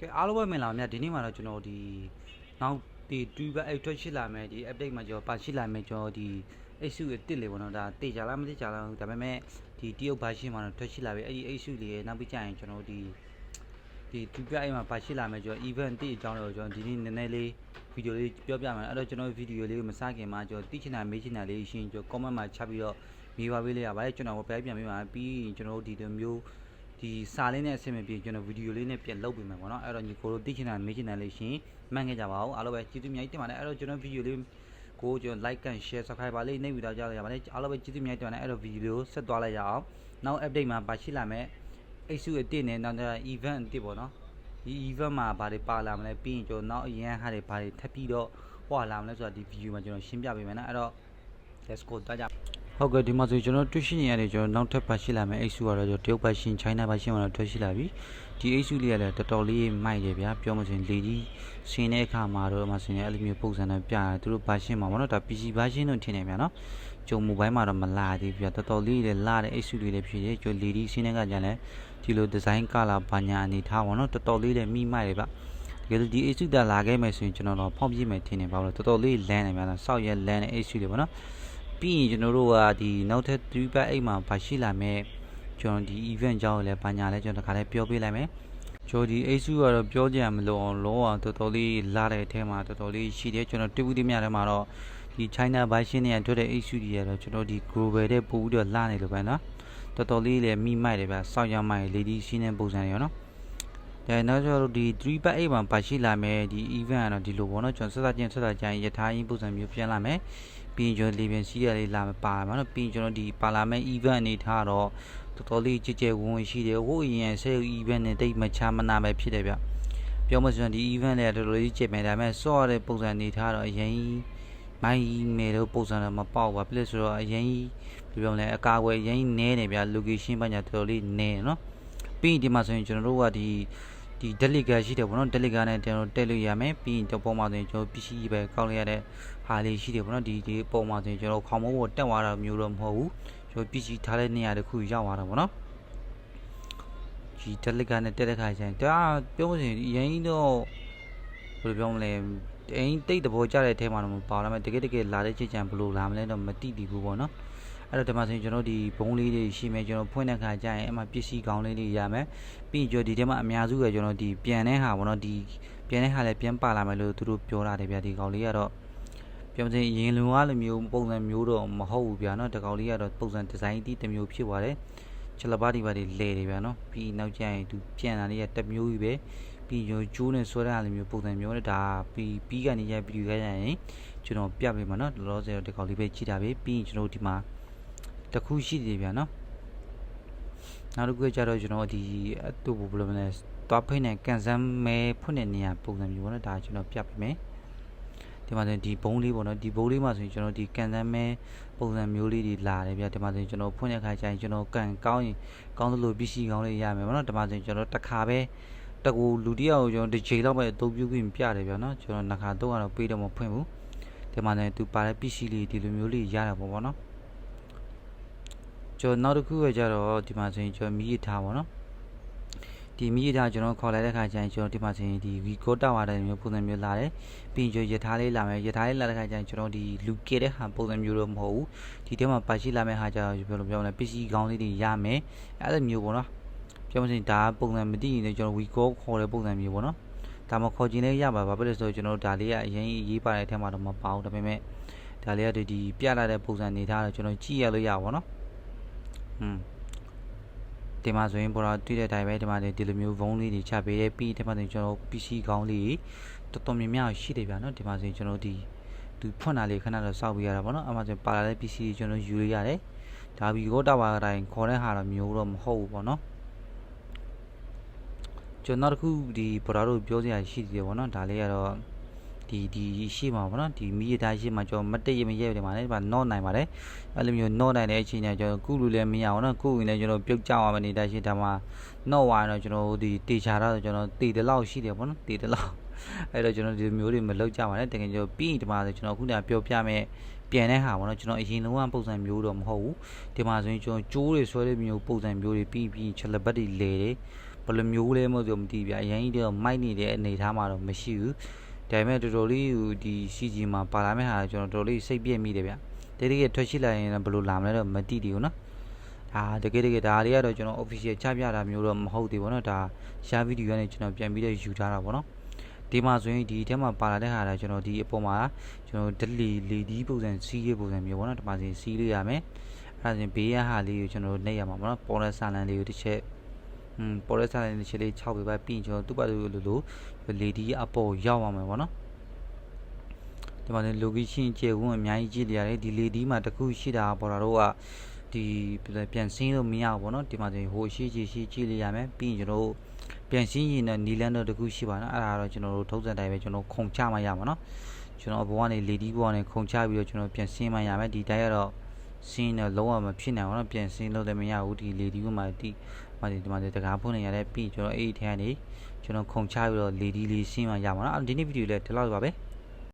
ကဲအားလုံးပဲမင်္ဂလာပါမြတ်ဒီနေ့မှာတော့ကျွန်တော်ဒီနောက်ဒီ Twitter အဲ့ထွက်ရှိလာမယ်ဒီ update မှာကျွန်တော်ပါရှိလာမယ်ကျွန်တော်ဒီ issue အစ်စ်လေးပေါ့နော်ဒါတေချာလားမတေချာလားဒါပေမဲ့ဒီတရုတ်ဘာရှိမှာတော့ထွက်ရှိလာပြီအဲ့ဒီ issue လေးရဲ့နောက်ပြီးကြရင်ကျွန်တော်ဒီဒီ Twitter အဲ့မှာပါရှိလာမယ်ကျွန်တော် event တိအကြောင်းလေးကိုကျွန်တော်ဒီနေ့နည်းနည်းလေးဗီဒီယိုလေးပြောပြမယ်အဲ့တော့ကျွန်တော်ဗီဒီယိုလေးကိုမစခင်မှာကျွန်တော်တိချင်တာမေးချင်တာလေးရှင်းကျွန်တော် comment မှာချပြီးတော့မေးပါပေးလိုက်ရပါတယ်ကျွန်တော်ပဲပြန်ပေးပါမယ်ပြီးရင်ကျွန်တော်တို့ဒီလိုမျိုး ဒီစာလေးနဲ့အဆင်မပြေကျွန်တော်ဗီဒီယိုလေးနဲ့ပြန်လုပ်ပေးမယ်ပေါ့နော်အဲ့တော့ညီကိုတို့သိချင်တာမေးချင်တာလေးရှင်မှန်ခဲ့ကြပါဦးအားလုံးပဲကျေးဇူးအများကြီးတင်ပါတယ်အဲ့တော့ကျွန်တော်ဗီဒီယိုလေးကိုကျွန်တော် like and share subscribe ပါလေးနှိပ်ပြီးတော့ကြားလိုက်ရပါတယ်အားလုံးပဲကျေးဇူးအများကြီးတင်ပါတယ်အဲ့တော့ဗီဒီယိုလေးကိုဆက်သွားလိုက်ရအောင်နောက် update မှာပါရှိလာမယ် issue အတစ်နဲ့နောက်တစ် event အတစ်ပေါ့နော်ဒီ event မှာဘာတွေပါလာမလဲပြီးရင်ကျွန်တော်နောက်အရန်ဟာတွေဘာတွေထပ်ပြီးတော့ဟောလာမလဲဆိုတာဒီ video မှာကျွန်တော်ရှင်းပြပေးမယ်နော်အဲ့တော့ let's go တွားကြ ဟုတ်ကဲ့ဒီမှာဆိုကျွန်တော်တွေ့ရှိနေရတယ်ကျွန်တော်နောက်ထပ်ပါရှိလာမယ် issue ကတော့ကျွန်တော်တရုတ်ပါရှင် China ပါရှင်မှာတော့တွေ့ရှိလာပြီဒီ issue လေးကလည်းတော်တော်လေးမိုက်တယ်ဗျာပြောမှဆိုရင်လေကြီးဆင်းတဲ့အခါမှာတော့မှဆင်းတဲ့အဲ့လိုမျိုးပုံစံနဲ့ပြတယ်သူတို့ပါရှင်မှာပေါ့နော်ဒါ PC ပါရှင်တို့ထင်နေဗျာနော်ကျုံမိုဘိုင်းမှာတော့မလာသေးဘူးဗျာတော်တော်လေးလည်းလာတဲ့ issue လေးလည်းဖြစ်တယ်ကျွန်တော်လေကြီးဆင်းတဲ့ကကြလည်းဒီလို design color ဘာညာအနေထားပေါ့နော်တော်တော်လေးလည်းမိမိုက်တယ်ဗျတကယ်လို့ဒီ issue တာလာခဲ့မယ်ဆိုရင်ကျွန်တော်တော့ဖောက်ပြမယ်ထင်နေပါလို့တော်တော်လေးလန်းနေဗျာနော်စောက်ရဲလန်းတဲ့ issue တွေပေါ့နော် ပြီးရင်ကျွန်တော်တို့ကဒီနောက်ထပ်3ပတ်အိမ်မှာပါရှိလာမယ်ကျွန်တော်ဒီ event ကြောင်းကိုလည်းဘာညာလဲကျွန်တော်တခါလဲပြောပေးလိုက်မယ်ကျွန်တော်ဒီ issue ကတော့ပြောကြရမလို့အောင်လုံးဝတော်တော်လေးလာတဲ့အထဲမှာတော်တော်လေးရှိတယ်ကျွန်တော်တွေ့ဘူးဒီမြထဲမှာတော့ဒီ China version နဲ့တွေ့တဲ့ issue တွေကတော့ကျွန်တော်ဒီ global တဲ့ပို့ပြီးတော့လာနေလို့ပဲနော်တော်တော်လေးလည်းမိမိုက်တယ်ဗျစောက်ရမိုက် lady ရှင်းတဲ့ပုံစံတွေရောနော်ဒါနောက်ကျတော့ဒီ3 pack 8မှာပါရှိလာမယ်ဒီ event ကတော့ဒီလိုပေါ့နော်ကျွန်တော်ဆက်ဆက်ချင်းဆက်ဆက်ချင်းရထားရင်းပုံစံမျိုးပြန်လာမယ် ပြီးရင်ကျွန်တော်လေပြန်စီးရလေးလာမပါမှာနော်ပြီးရင်ကျွန်တော်ဒီပါလာမယ် event အနေထားတော့တော်တော်လေးကြည်ကြဲဝင်ဝင်ရှိတယ်ဟိုအရင်ဆဲ event နဲ့တိတ်မချမနာပဲဖြစ်တယ်ဗျပြောမှဆိုရင်ဒီ event လေးတော်တော်လေးကြည်မယ်ဒါပေမဲ့စော့ရတဲ့ပုံစံအနေထားတော့အရင်မိုင်းမယ်လို့ပုံစံတော့မပေါက်ပါပြည့်ဆိုတော့အရင်ဘယ်ပြောမလဲအကာအကွယ်အရင်နဲနေဗျ location ဘာညာတော်တော်လေးနဲနော်ပြီးရင်ဒီမှာဆိုရင်ကျွန်တော်တို့ကဒီ ဒီ delegate ရှိတယ်ပေါ့နော် delegate နဲ့ကျွန်တော်တက်လို့ရမယ်ပြီးရင်တော့ပုံမှန်ဆိုရင်ကျွန်တော် PC ပဲကောက်လိုက်ရတဲ့ဟာလေးရှိတယ်ပေါ့နော်ဒီဒီပုံမှန်ဆိုရင်ကျွန်တော်ခေါင်းမိုးပေါ်တက်သွားတာမျိုးတော့မဟုတ်ဘူးကျွန်တော် PC ထားတဲ့နေရာတစ်ခုရောက်သွားတာပေါ့နော်ဒီ delegate နဲ့တက်တဲ့ခါကျရင်ဒါပြောမရင်အရင်တော့ဘယ်လိုပြောမလဲအရင်တိတ်တဘောကြတဲ့အထဲမှာတော့မပါလာမယ်တကယ်တကယ်လာတဲ့ချစ်ချံဘယ်လိုလာမလဲတော့မသိတည်ဘူးပေါ့နော် အဲ့တော့ဒီမှာဆိုရင်ကျွန်တော်ဒီဘုံလေးတွေရှိမယ်ကျွန်တော်ဖွင့်တဲ့ခါကျရင်အဲ့မှာပစ္စည်းကောင်းလေးတွေရမယ်ပြီးရင်ကျွန်တော်ဒီထဲမှာအများစုကကျွန်တော်ဒီပြန်တဲ့ဟာပေါ့နော်ဒီပြန်တဲ့ဟာလည်းပြန်ပါလာမယ်လို့သူတို့ပြောတာတယ်ဗျာဒီကောင်လေးကတော့ပြောမစင်ရင်လုံကားလိုမျိုးပုံစံမျိုးတော့မဟုတ်ဘူးဗျာနော်ဒီကောင်လေးကတော့ပုံစံဒီဇိုင်းတီးတစ်မျိုးဖြစ်သွားတယ်ချက်လပါတီပါတွေလဲတယ်ဗျာနော်ပြီးနောက်ကျရင်သူပြန်လာလေးကတစ်မျိုးကြီးပဲပြီးရောကျိုးနဲ့ဆွဲတဲ့ဟာလိုမျိုးပုံစံမျိုးနဲ့ဒါပြီးပြီးကနေရပြီးရရင်ကျွန်တော်ပြပေးမှာနော်လောလောဆယ်တော့ဒီကောင်လေးပဲကြည့်တာပဲပြီးရင်ကျွန်တော်ဒီမှာ တစ်ခုရှိတယ်ဗျာနော်နောက်တစ်ခုကျတော့ကျွန်တော်ဒီအတူဘယ်လိုမလဲသွားဖိနေကန်ဆန်းမဲဖွင့်တဲ့နေရာပုံစံမျိုးပေါ့နော်ဒါကျွန်တော်ပြပေးမယ်ဒီမှာဆိုရင်ဒီဘုံလေးပေါ့နော်ဒီဘုံလေးမှာဆိုရင်ကျွန်တော်ဒီကန်ဆန်းမဲပုံစံမျိုးလေးတွေလာတယ်ဗျာဒီမှာဆိုရင်ကျွန်တော်ဖွင့်တဲ့အခါကျရင်ကျွန်တော်ကန်ကောင်းရင်ကောင်းသလိုပစ္စည်းကောင်းလေးရမယ်ပေါ့နော်ဒီမှာဆိုရင်ကျွန်တော်တစ်ခါပဲတကူလူတယောက်ကိုကျွန်တော်တစ်ချိန်လောက်ပဲအသုံးပြုခွင့်ပြတယ်ဗျာနော်ကျွန်တော်နှစ်ခါသုံးကတော့ပေးတော့မဖွင့်ဘူးဒီမှာလည်းသူပါတဲ့ပစ္စည်းလေးဒီလိုမျိုးလေးရတာပေါ့ဗောနော် ကျွန်တော်နောက်တစ်ခုကကြတော့ဒီမှာဆိုရင်ကျွန်တော်မီးရထားပါတော့ဒီမီးရထားကျွန်တော်ခေါ်လိုက်တဲ့ခါကျရင်ကျွန်တော်ဒီမှာဆိုရင်ဒီဗီကိုတောက်ရတဲ့မျိုးပုံစံမျိုးလာတယ်ပြီးရင်ကျွန်တော်ရထားလေးလာမယ်ရထားလေးလာတဲ့ခါကျရင်ကျွန်တော်ဒီလူကဲတဲ့ဟာပုံစံမျိုးတော့မဟုတ်ဘူးဒီထဲမှာပါရှိလာမယ့်ဟာကျတော့ဘယ်လိုပြောမလဲပစ္စည်းကောင်းလေးတွေရမယ်အဲ့လိုမျိုးပေါ့နော်ပြောမစင်ဒါပုံစံမသိရင်လည်းကျွန်တော်ဝီကိုခေါ်တဲ့ပုံစံမျိုးပေါ့နော်ဒါမှခေါ်ခြင်းလည်းရပါဘာဖြစ်လဲဆိုတော့ကျွန်တော်ဒါလေးကအရင်ရေးပါတဲ့အထက်မှာတော့မပါဘူးဒါပေမဲ့ဒါလေးကဒီပြလာတဲ့ပုံစံနေထားတော့ကျွန်တော်ကြည့်ရလို့ရပါဘောနော် อืมဒီမှာဆိုရင်ပေါ်တော့တွေ့တဲ့အတိုင်းပဲဒီမှာဒီလိုမျိုးဝုန်းလေးတွေချပေးတယ်ပြီးဒီမှာဆိုရင်ကျွန်တော် PC ကောင်းလေးတော်တော်များများရှိတယ်ဗျာနော်ဒီမှာဆိုရင်ကျွန်တော်ဒီသူဖွင့်တာလေးခဏတော့စောက်ပေးရတာပေါ့နော်အမှဆိုပါလာတဲ့ PC တွေကျွန်တော်ယူလို့ရတယ်ဒါဘီကိုတောက်ပါတိုင်းခေါ်တဲ့ဟာတော့မျိုးတော့မဟုတ်ဘူးပေါ့နော်ကျွန်တော်တို့ခုဒီပေါ်တော့ပြောစရာရှိသေးတယ်ပေါ့နော်ဒါလေးကတော့ ဒီဒီရှိမှာပေါ့နော်ဒီမီးရထားရှိမှာကျွန်တော်မတိတ်ရမရဲတယ်မှာလည်းဒီမှာနော့နိုင်ပါတယ်အဲ့လိုမျိုးနော့နိုင်တဲ့အချိန်ကျကျွန်တော်ကုလူလည်းမရအောင်နော်ကုရင်လည်းကျွန်တော်ပြုတ်ကြအောင်မနေတာရှိဒါမှနော့ဝါတော့ကျွန်တော်ဒီတေချာတော့ကျွန်တော်တေတလောက်ရှိတယ်ပေါ့နော်တေတလောက်အဲ့တော့ကျွန်တော်ဒီမျိုးတွေမလောက်ကြပါနဲ့တကယ်ကျွန်တော်ပြီးဒီမှာဆိုကျွန်တော်ခုနကပြောပြမဲ့ပြန်တဲ့ဟာပေါ့နော်ကျွန်တော်အရင်လုံးဝပုံစံမျိုးတော့မဟုတ်ဘူးဒီမှာဆိုရင်ကျွန်တော်ကျိုးတွေဆွဲတဲ့မျိုးပုံစံမျိုးတွေပြီးပြီးချက်လက်ပတ်တွေလဲတယ်ဘယ်လိုမျိုးလဲမဟုတ်ဆိုမသိဗျအရင်ကြီးတော့မိုက်နေတဲ့အနေအထားမှာတော့မရှိဘူး ဒါပေမဲ့တော်တော်လေးဒီစီဂျီမှာပါလာမဲ့ဟာကျွန်တော်တော်တော်လေးစိတ်ပြည့်မိတယ်ဗျတကယ်တကယ်ထွက်ရှိလာရင်ဘယ်လိုလာမလဲတော့မသိသေးဘူးနော်ဒါတကယ်တကယ်ဒါတွေကတော့ကျွန်တော် official ချပြတာမျိုးတော့မဟုတ်သေးဘူးနော်ဒါ share video ကနေကျွန်တော်ပြန်ပြီးတော့ယူထားတာပေါ့နော်ဒီမှာဆိုရင်ဒီထဲမှာပါလာတဲ့ဟာကကျွန်တော်ဒီအပေါ်မှာကျွန်တော် delete လေဒီပုံစံစီးရေးပုံစံမျိုးပေါ့နော်ဒီမှာစီးလေးရမယ်အဲ့ဒါဆိုရင်ဘေးရဟာလေးကိုကျွန်တော်နှိပ်ရမှာပေါ့နော်ပေါ်လက်ဆာလန်လေးကိုတစ်ချက် อืมပေါ်လက်ဆာလန်တစ်ချက်လေး6ပေးပါပြီးရင်ကျွန်တော်သူ့ပါသူလိုလိုလီဒီအပေါ်ရောက်အောင်မယ်ပေါ့နော်ဒီမှာလည်း location ကျေဝန်းအများကြီးကြည့်နေရတယ်ဒီလေဒီမှာတခုရှိတာပေါ်တာတော့ကဒီပြန်ဆင်းလို့မရဘူးပေါ့နော်ဒီမှာဆိုရင်ဟိုရှိရှိရှိကြည့်လိုက်ရမယ်ပြီးရင်ကျွန်တော်ပြန်ရှင်းရင်တော့နီလန်တော့တခုရှိပါနော်အဲ့ဒါတော့ကျွန်တော်တို့ထုံးစံတိုင်းပဲကျွန်တော်ခုံချမှရမှာနော်ကျွန်တော်ဘဝကနေလေဒီဘဝနဲ့ခုံချပြီးတော့ကျွန်တော်ပြန်ဆင်းမှရမယ်ဒီတိုင်းကတော့ဆင်းတော့လုံးဝမဖြစ်နိုင်ဘူးနော်ပြန်ဆင်းလို့လည်းမရဘူးဒီလေဒီဘမှာဒီ မှာဒီမှာတကားဖုန်းနေရတဲ့ပြီးကျွန်တော်အဲ့ဒီထဲကနေကျွန်တော်ခုံချပြီးတော့လေဒီလေးဆင်းမှရမှာနော်အဲ့ဒီနေ့ဗီဒီယိုလည်းဒီလောက်ပါပဲ